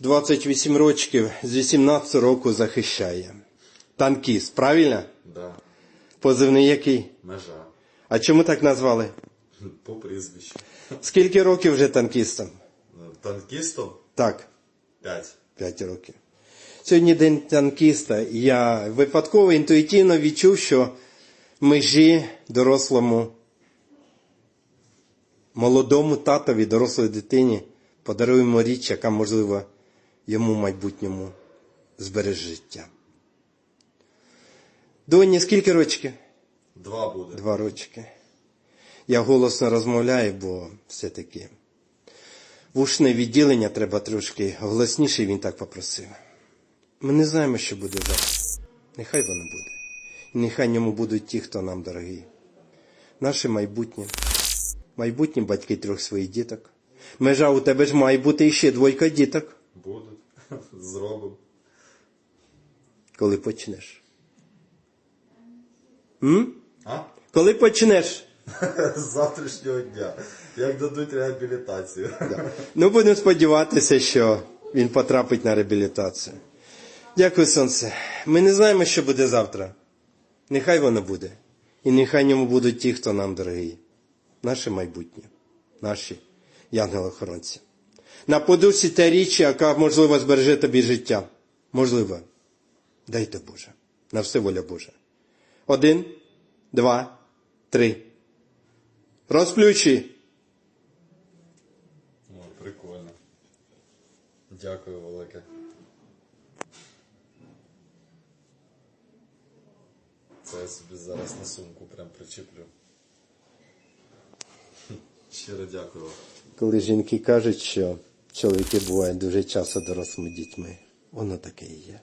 28 років, з 18 року захищає. Танкіст, правильно? Да. Позивний який? Межа. А чому так назвали? По прізвищу. Скільки років вже танкістом? Танкістом Так, 5. 5 років. Сьогодні день танкіста. Я випадково інтуїтивно відчув, що межі дорослому, молодому татові, дорослої дитині подаруємо річ, яка, можливо, йому майбутньому збереже життя. Доні, скільки рочків? Два буде. Два рочки. Я голосно розмовляю, бо все-таки вушне відділення треба трошки голосніше, він так попросив. Ми не знаємо, що буде зараз. Нехай воно буде. І нехай ньому будуть ті, хто нам дорогий. Наше майбутнє. Майбутні батьки трьох своїх діток. Межа у тебе ж має бути іще двойка діток. Зробимо. коли почнеш. М? А? Коли почнеш? З завтрашнього дня. Як дадуть реабілітацію. Ну, будемо сподіватися, що він потрапить на реабілітацію. Дякую, сонце. Ми не знаємо, що буде завтра. Нехай воно буде. І нехай ньому будуть ті, хто нам дорогий. Наше майбутнє, наші янголи-охоронці. На подушці та річ, яка, можливо, збереже тобі життя. Можливо. Дайте Боже. На все воля Божа. Один, два, три. Розплющи. О, прикольно. Дякую велике. Це я собі зараз на сумку прям причеплю. Щиро дякую. Коли жінки кажуть, що чоловіки бувають дуже часто дорослими дітьми, воно таке і є.